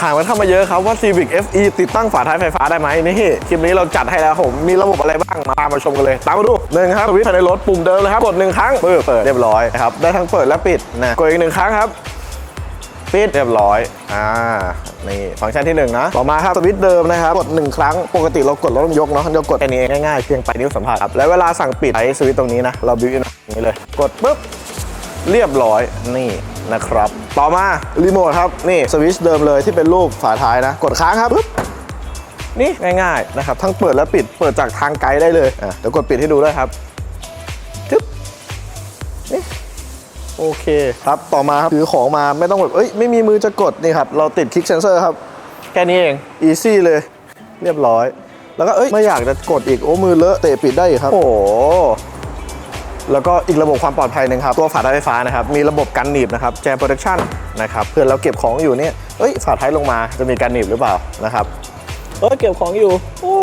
ถามกันเข้ามาเยอะครับว่า Civic FE ติดตั้งฝาท้ายไฟฟ้าได้ไหมนี่คลิปนี้เราจัดให้แล้วผมมีระบบอะไรบ้างมาตามมาชมกันเลย ตามมาดูหนึ่งครับสวิตช์ภายในรถปุ่มเดิมเลยครับกดหนึ่งครั้งปึ๊บเปิดเรียบร้อยนะครับได้ทั้งเปิดและปิดนะกดอีกหนึ่งครั้งครับปิดเรียบร้อย อ่า นี่ฟังก์ชันที่1นะต่อมาครับสวิตช์เดิมนะครับ กด 1 ครั้ง ปกติเรากดแล้วต้องยกเนาะเรากดแค่นี้เองง่ายๆ เพียงปลายนิ้วสัมผัสครับ แล้วเวลาสั่งปิดใช้สวิตช์ตรงนี้นะ เราบิวอินอย่างนี้เลย กดปุ๊บ เรียบร้อย นี่ นะครับ ต่อมารีโมทครับ นี่สวิตช์เดิมเลยที่เป็นรูปฝาท้ายนะ กดค้างครับปุ๊บนี่ง่ายๆนะครับ ทั้งเปิดและปิดเปิดจากทางไกลได้เลยอะเดี๋ยวกดปิดให้ดูด้วยครับจึ๊บนี่โอเคครับต่อมาครับถือของมาไม่ต้องแบบเอ้ยไม่มีมือจะกดนี่ครับ เราติดคลิกเซนเซอร์ครับ แค่นี้เองอีซี่เลย เรียบร้อย แล้วก็เอ้ยไม่อยากจะกดอีกโอ้มือเลอะเตะปิดได้อีกครับ โอ้โห แล้วก็อีกระบบความปลอดภัยหนึ่งครับ ตัวฝาท้ายไฟฟ้านะครับ มีระบบกันหนีบนะครับแจมโปร e c t ชั่นนะครับเพื่อเราเก็บของอยู่เนี่ยเอ้ยฝาท้ายลงมาจะมีการหนีบหรือเปล่านะครับเอ้ยเก็บของอยู่โอ้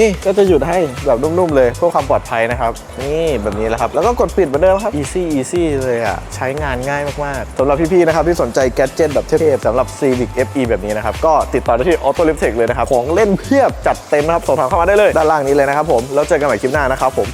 นี่ก็จะหยุดให้แบบนุ่มๆเลยเพื่อความปลอดภัยนะครับ นี่แบบนี้แหละครับ แล้วก็กดปิดเหมือนเดิมครับ easy easy เลยอะ ใช้งานง่ายมากๆสำหรับพี่ๆนะครับที่สนใจแกดเจิตแบบเทพๆสำหรับ Civic FE แบบนี้นะครับ ก็ติดต่อได้ที่ Auto l i f t e c h เลยนะครับ ของเล่นเพียบจัดเต็มนะครับสอบถามเข้ามาได้เลย ด้านล่างนี้เลยนะครับผม แล้วเจอกันใหม่คลิปหน้านะครับผม